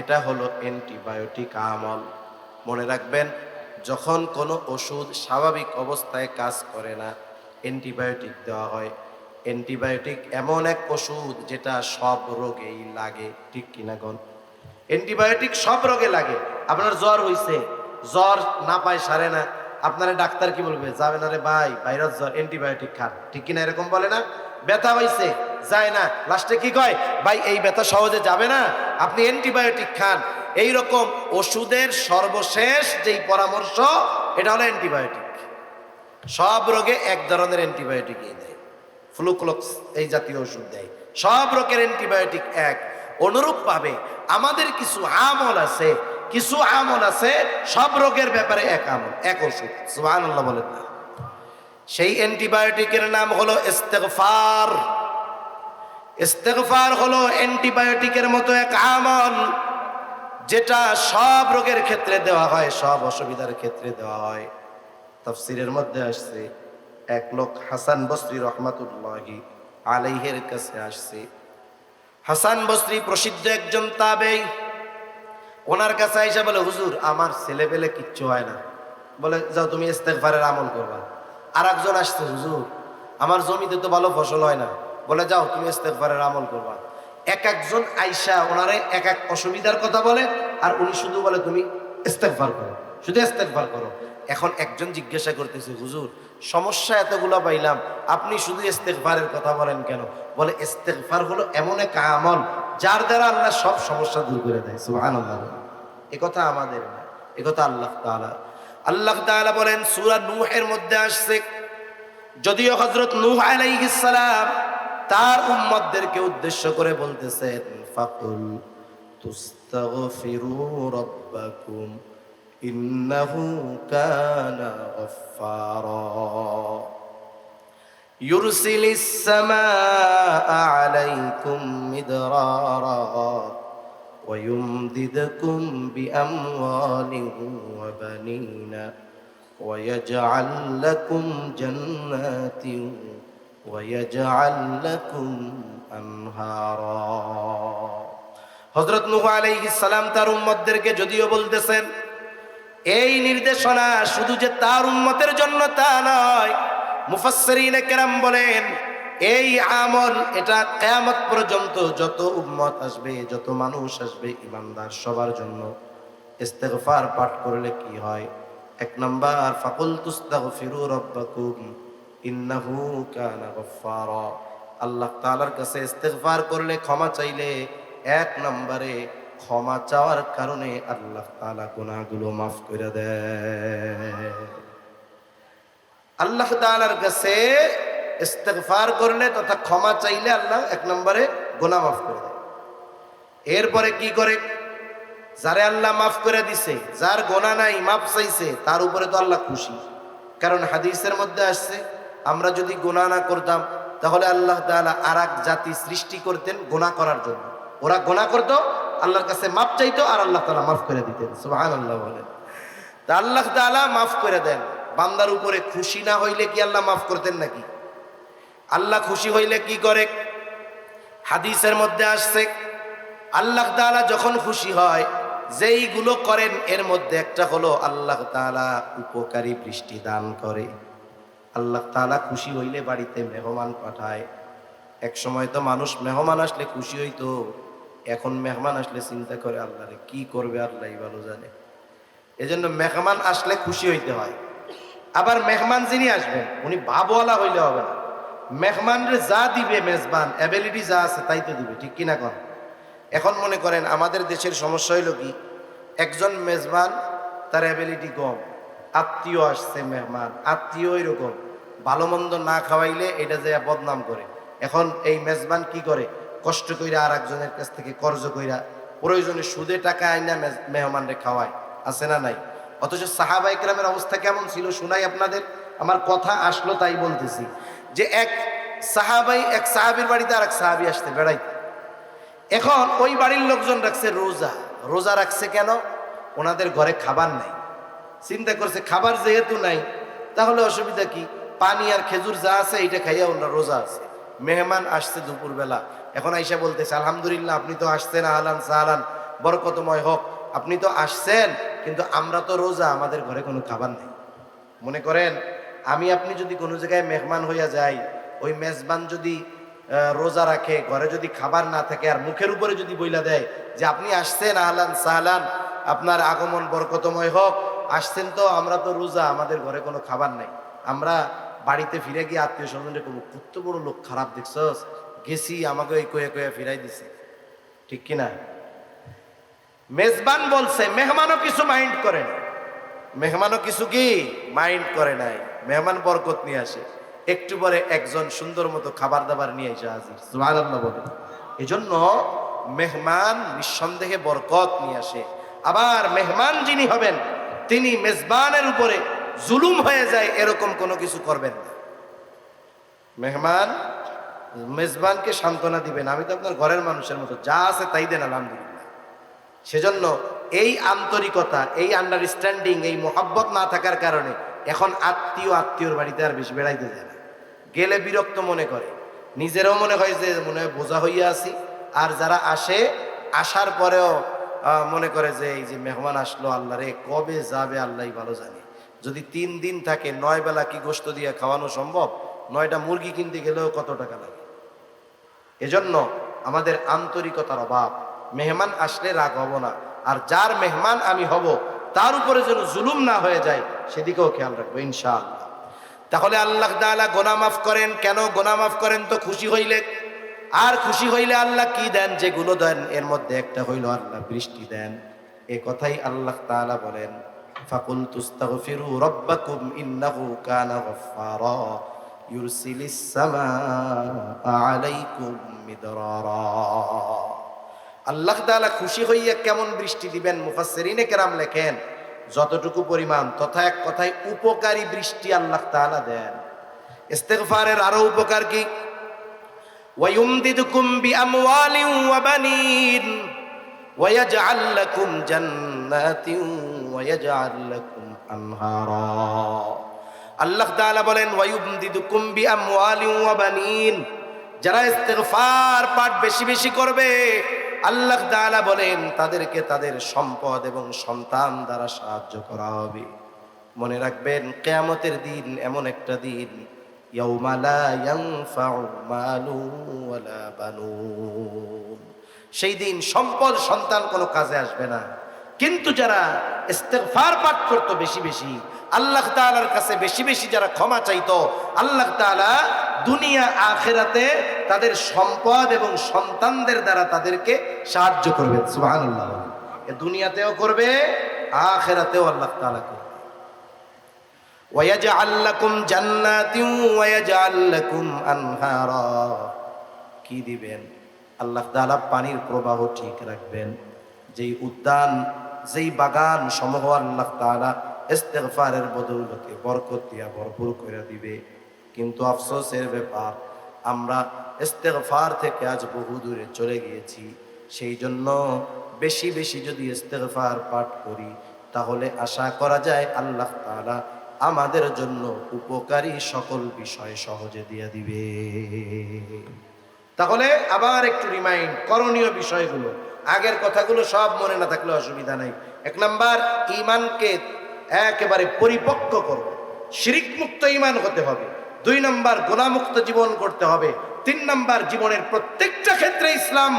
এটা হলো অ্যান্টিবায়োটিক আমল। মনে রাখবেন, যখন কোনো ওষুধ স্বাভাবিক অবস্থায় কাজ করে না, অ্যান্টিবায়োটিক দেওয়া হয়। অ্যান্টিবায়োটিক এমন এক ওষুধ যেটা সব রোগেই লাগে, ঠিক কিনা গন অ্যান্টিবায়োটিক সব রোগে লাগে। আপনার জ্বর হইছে, জ্বর না পায় সারে না। আপনারা ডাক্তার কি বলবে? যাবে না রে ভাই, ভাইরাস জ্বর, অ্যান্টিবায়োটিক খান। ঠিক কিনা এরকম বলে না? ব্যথা হইছে যায় না। লাস্টে কি কয়? ভাই, এই ব্যথা সহজে যাবে না? আপনি অ্যান্টিবায়োটিক খান। এই রকম ওষুধের সর্বশেষ যেই পরামর্শ, এটা হলো অ্যান্টিবায়োটিক। সব রোগে এক ধরনের অ্যান্টিবায়োটিকই দেয়। ফ্লুক্লোক্স এই জাতীয় ওষুধ দেয়। সব রোগের অ্যান্টিবায়োটিক এক। অনুরূপভাবে আমাদের কিছু আমল আছে, কিছু আমল আছে, সব রোগের ব্যাপারে এক আমল, এক ওষুধ। সুবহানাল্লাহ বলেন না। সেই অ্যান্টিবায়োটিকের নাম হলো ইস্তেগফার। ইস্তেগফার হলো অ্যান্টিবায়োটিকের মতো এক আমল, যেটা সব রোগের ক্ষেত্রে দেওয়া হয়, সব অসুবিধার ক্ষেত্রে দেওয়া হয়। তাফসিরের মধ্যে আসছে, এক লোক হাসান বসরি রহমাতুল্লাহি আলাইহের কাছে আসছে। হাসান বসরি প্রসিদ্ধ একজন তাবেই, ওনার কাছে আইসা বলে, হুজুর, আমার ছেলে পেলে কিচ্ছু হয় না। বলে, যাও তুমি ইস্তেগফারের আমল করবা। আর একজন আসছে, হুজুর, আমার জমিতে তো ভালো ফসল হয় না। বলে, যাও, তুমি ইস্তেগফারের আমল করবা। এক একজন আইসা ওনারে এক এক অসুবিধার কথা বলে, আর উনি শুধু বলে, তুমি ইস্তেগফার করো, শুধু ইস্তেগফার করো। এখন একজন জিজ্ঞাসা করতেছে, হুজুর, সমস্যা এতগুলো পাইলাম, আপনি শুধু ইস্তেগফারের কথা বলেন কেন? বলে, ইস্তেগফার হলো এমন এক আমল, যার দ্বারা আল্লাহ সব সমস্যা দূর করে দেয়। সুবহানাল্লাহ এ কথা আমাদের না, এ কথা আল্লাহ তাআলা। আল্লাহ তাআলা বলেন, সূরা নূহের মধ্যে আসছে, যদিও হযরত নূহ আলাইহিস সালাম তার উম্মতদেরকে উদ্দেশ্য করে বলতেছেন ফাকুল তুস্তাগফিরু রাব্বাকুম ইন্নাহু কানা গফফারা يرسل السماء عليكم مدرارا ويمددكم بأموال وبنين ويجعل لكم جنات ويجعل لكم أنهارا হজরত নুহ আলাইহিস সালাম তার উম্মতদেরকে যদিও বলতেছেন, এই নির্দেশনা শুধু যে তার উম্মতের জন্য তা নয়, মুফাসসিরিনে কেরাম বলেন, এই আমল এটা কেয়ামত পর্যন্ত যত উম্মত আসবে, যত মানুষ আসবে ইমানদার সবার জন্য। ইস্তেগফার পাঠ করলে কি হয়? এক নাম্বার ফাকুল তুস্তাগফিরু রাব্বাকুম। ইন্নাহু কানা গফফারা। আল্লাহ তাআলার কাছে ইস্তেগফার করলে ক্ষমা চাইলে এক নম্বরে ক্ষমা চাওয়ার কারণে আল্লাহ তাআলা গুনাহগুলো মাফ করে দেয়। আল্লাহ তাআলার কাছে ইস্তেগফার করলে তথা ক্ষমা চাইলে আল্লাহ এক নম্বরে গুনাহ মাফ করে দেয়। এরপরে কি করে? যারে আল্লাহ মাফ করে দিছে, যার গোনা নাই, মাফ চাইছে, তার উপরে তো আল্লাহ খুশি। কারণ হাদিসের মধ্যে আসছে আমরা যদি গোনা না করতাম, তাহলে আল্লাহ তাআলা আর জাতি সৃষ্টি করতেন গোনা করার জন্য। ওরা গোনা করতো, আল্লাহর কাছে মাফ চাইতো আর আল্লাহ তাআলা মাফ করে দিতেন। সুবহানাল্লাহ বলেন। তা আল্লাহ তাআলা মাফ করে দেন। বান্দার উপরে খুশি না হইলে কি আল্লাহ মাফ করতেন নাকি? আল্লাহ খুশি হইলে কি করে? হাদিসের মধ্যে আসছে, আল্লাহ তাআলা যখন খুশি হয়, যেইগুলো করেন, এর মধ্যে একটা হলো আল্লাহ তাআলা উপকারী বৃষ্টি দান করে। আল্লাহ তালা খুশি হইলে বাড়িতে মেহমান পাঠায়। এক সময় তো মানুষ মেহমান আসলে খুশি হইতো, এখন মেহমান আসলে চিন্তা করে আল্লাহ রে কি করবে আল্লাহ ভালো জানে। এজন্য মেহমান আসলে খুশি হইতে হয়। আবার মেহমান যিনি আসবেন, উনি ভাবওয়ালা হইলে হবে না। মেহমানরে যা দিবে মেজবান অ্যাবিলিটি যা আছে তাই তো দিবে, ঠিক কিনা কন? এখন মনে করেন আমাদের দেশের সমস্যা হইল কি, একজন মেজবান তার অ্যাবিলিটি কম, আত্মীয় আসছে মেহমান, আত্মীয় এরকম ভালো মন্দ না খাওয়াইলে এটা যে বদনাম করে। এখন এই মেজবান কি করে? কষ্ট কইরা আর একজনের কাছ থেকে কর্জ কইরা প্রয়োজনে সুদে টাকা আইনা মেহমানরে খাওয়ায়। আছে না নাই? অথচ সাহাবাই গ্রামের অবস্থা কেমন ছিল শুনাই আপনাদের? আমার কথা আসলো তাই বলতেছি। যে এক সাহাবাই, এক সাহাবির বাড়িতে আর এক সাহাবি আসতে বেড়াইতে। এখন ওই বাড়ির লোকজন রাখছে রোজা। রোজা রাখছে কেন? ওনাদের ঘরে খাবার নাই। চিন্তা করছে, খাবার যেহেতু নাই, তাহলে অসুবিধা কি? পানি আর খেজুর যা আছে এটা খাইয়া ওনার রোজা আছে। মেহমান আসছে দুপুরবেলা। এখন আইসা বলতেছে, আলহামদুলিল্লাহ, আপনি তো আসছেন আহলান সাহালান, বরকতময় হোক। আপনি তো আসছেন, কিন্তু আমরা তো রোজা, আমাদের ঘরে কোনো খাবার নেই। মনে করেন, আমি, আপনি যদি কোনো জায়গায় মেহমান হইয়া যাই, ওই মেজবান যদি রোজা রাখে, ঘরে যদি খাবার না থাকে, আর মুখের উপরে যদি বইলা দেয় যে আপনি আসছেন আহলান সাহলান, আপনার আগমন বরকতময় হোক, আসছেন তো, আমরা তো রোজা, আমাদের ঘরে কোনো খাবার নেই। আমরা বাড়িতে ফিরে গিয়ে আত্মীয় স্বজনকে কোনো কত বড় লোক খারাপ দেখছস? গেছি, আমাকে ওই কয়ে কয়ে ফিরাই দিছে। ঠিক কিনা? মেজবান বলছে, মেহমানও কিছু মাইন্ড করে না মেহমানও কিছু কি? মাইন্ড করে নাই। মেহমান বরকত নিয়ে আসে। একটু পরে একজন সুন্দর মতো খাবার দাবার নিয়ে এসে হাজির। সুবহানাল্লাহ বলে। এজন্য মেহমান নিঃসন্দেহে বরকত নিয়ে আসে। আবার মেহমান যিনি হবেন, তিনি মেজবানের উপরে জুলুম হয়ে যায়, এরকম কোনো কিছু করবেন না। মেহমান, মেজবানকে সান্ত্বনা দিবেন। আমি তো আপনার ঘরের মানুষের মতো, যা আছে তাই দেন, আলহামদুলিল্লাহ। সেজন্য এই আন্তরিকতা, এই আন্ডারস্ট্যান্ডিং এই মোহাব্বত না থাকার কারণে এখন আত্মীয় আত্মীয়র বাড়িতে আর বেশি বেড়াইতে যায় না। গেলে বিরক্ত মনে করে। নিজেরও মনে হয় যে, মনে হয় বোঝা হইয়া আছি। আর যারা আসে, আসার পরেও মনে করে যে, এই যে মেহমান আসলো আল্লাহ রে কবে যাবে আল্লাহ ভালো জানে। যদি তিন দিন থাকে, নয় বেলা কি গোস্ত দিয়ে খাওয়ানো সম্ভব? নয়টা মুরগি কিনতে গেলেও কত টাকা লাগে? এজন্য আমাদের আন্তরিকতার অভাব। মেহমান আসলে রাগ হব না। আর যার মেহমান আমি হব, তার উপরে যেন জুলুম না হয়ে যায়, সেদিকেও খেয়াল রাখব, ইনশাআল্লাহ। তাহলে আল্লাহ তাআলা গোনা মাফ করেন। কেন গোনা মাফ করেন তো খুশি হইলে? আর খুশি হইলে আল্লাহ কি দেন? যেগুলো দেন, এর মধ্যে একটা হইল আল্লাহ বৃষ্টি দেন। এ কথাই আল্লাহ তাআলা বলেন। ফাকুল তুস্তাগফিরু রাব্বাকুম ইন্নাহু কানা গফফারা ইউরসিলিস সামাআ আলাইকুম মিদরারা আল্লাহ তাআলা খুশি হইয়া কেমন বৃষ্টি দিবেন মুফাসসিরিনে কেরাম লেখেন যতটুকু পরিমাণ তথা এক কথায় উপকারী বৃষ্টি আল্লাহ তাআলা দেন ইস্তেগফারের আরো উপকার কি ويمددكم بأموال وبنين ويجعل لكم جنات ويجعل لكم أنهارا আল্লাহ তাআলা বলেন ওয়ায়ুমদিদুকুম বিআমওয়ালিন ওয়া বানিন যারা ইস্তেগফার পাঠ বেশি বেশি করবে আল্লাহ তাআলা বলেন তাদেরকে তাদের সম্পদ এবং সন্তান দ্বারা সাহায্য করা হবে মনে রাখবেন কেয়ামতের দিন এমন একটা দিন ইয়াউমা লা ইয়ানফাউ মালু ওয়ালা বানুন সেই দিন সম্পদ সন্তান কোনো কাজে আসবে না। কিন্তু যারা ইস্তেফার পাঠ করতো বেশি বেশি, আল্লাহ তালার কাছে বেশি বেশি যারা ক্ষমা চাইতো, আল্লাহ তালা দুনিয়া আখেরাতে তাদের সম্পদ এবং সন্তানদের দ্বারা তাদেরকে সাহায্য করবে। সুবাহান্লাহ দুনিয়াতেও করবে, আখেরাতেও আল্লাহ তালা করবে। কি দিবেন? আল্লাহ তাআলা পানির প্রবাহ ঠিক রাখবেন। যেই উদ্যান, যেই বাগান সমূহ আল্লাহ তাআলা ইস্তেগফারের বদৌলতে বরকত দিয়া ভরপুর করে দিবে। কিন্তু আফসোসের ব্যাপার, আমরা ইস্তেগফার থেকে আজ বহু দূরে চলে গিয়েছি। সেই জন্য বেশি বেশি যদি ইস্তেগফার পাঠ করি, তাহলে আশা করা যায় আল্লাহ তাআলা আমাদের জন্য উপকারী সকল বিষয় সহজে দিয়ে দিবে। তাহলে আবার একটু রিমাইন্ড করণীয় বিষয়গুলো। আগের কথাগুলো সব মনে না থাকলে অসুবিধা নাই। এক নাম্বার ইমানকে একেবারে পরিপক্ক করো শিরিক মুক্ত ইমান হতে হবে। দুই নাম্বার গোলামুক্ত জীবন করতে হবে। তিন নাম্বার, জীবনের প্রত্যেকটা ক্ষেত্রে ইসলাম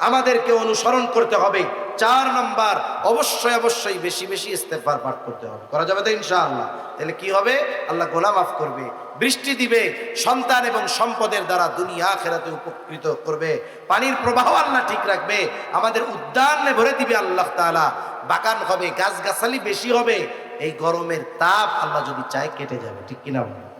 আমাদেরকে অনুসরণ করতে হবে। চার নম্বর, অবশ্যই অবশ্যই বেশি বেশি ইস্তেফার পাঠ করতে হবে। করা যাবে তো ইনশাআল্লাহ। তাহলে কি হবে? আল্লাহ গোনা মাফ করবে, বৃষ্টি দিবে, সন্তান এবং সম্পদের দ্বারা দুনিয়া খেরাতে উপকৃত করবে। পানির প্রবাহ আল্লাহ ঠিক রাখবে, আমাদের উদ্যানে ভরে দিবে আল্লাহ তাআলা। বাগান হবে, গাছগাছালি বেশি হবে, এই গরমের তাপ আল্লাহ যদি চায় কেটে যাবে, ঠিক কিনা?